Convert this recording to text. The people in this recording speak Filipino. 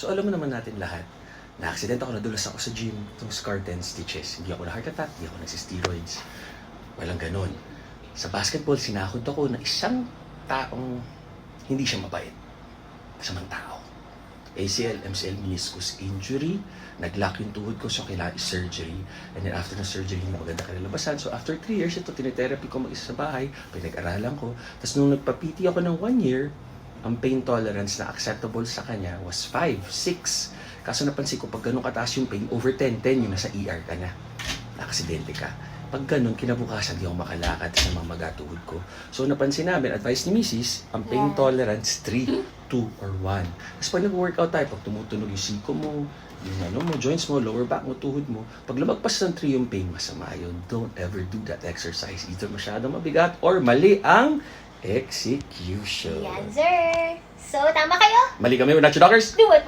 So alam mo naman natin lahat, na-accident ako, nadulas ako sa gym, itong scar 10 stitches. Hindi ako na heart attack, hindi ako nagsi-steroids. Walang ganon. Sa basketball, sinakot ako na isang taong hindi siya mabait. Masamang tao. ACL, MCL, meniscus injury. Nag-lock yung tuhod ko, so kailangan i-surgery. And then after ng surgery, hindi maganda kanilabasan. So after 3 years, ito, tinitherapy ko mag-isa sa bahay. Pinag-aralan ko. Tapos nung nagpa-PT ako ng 1 year, ang pain tolerance na acceptable sa kanya was 5, 6. Kaso napansin ko, pag ganun kataas yung pain, over 10, 10 yung nasa ER ka na. Aksidente ka. Pag ganun, kinabukasan, di ako makalakad sa mga magatuhod ko. So, napansin namin, advice ni Mrs., ang pain Yeah. tolerance, 3, 2, or 1. Tapos pag nag-workout tayo, pag tumutunog yung siko mo, yung ano mo, joints mo, lower back mo, tuhod mo, pag lumagpas ng 3 yung pain, masama yun. Don't ever do that exercise. Either masyadong mabigat or mali ang execution. Yan, sir. So, tama kayo? Mali kami, we're not your dockers. Do it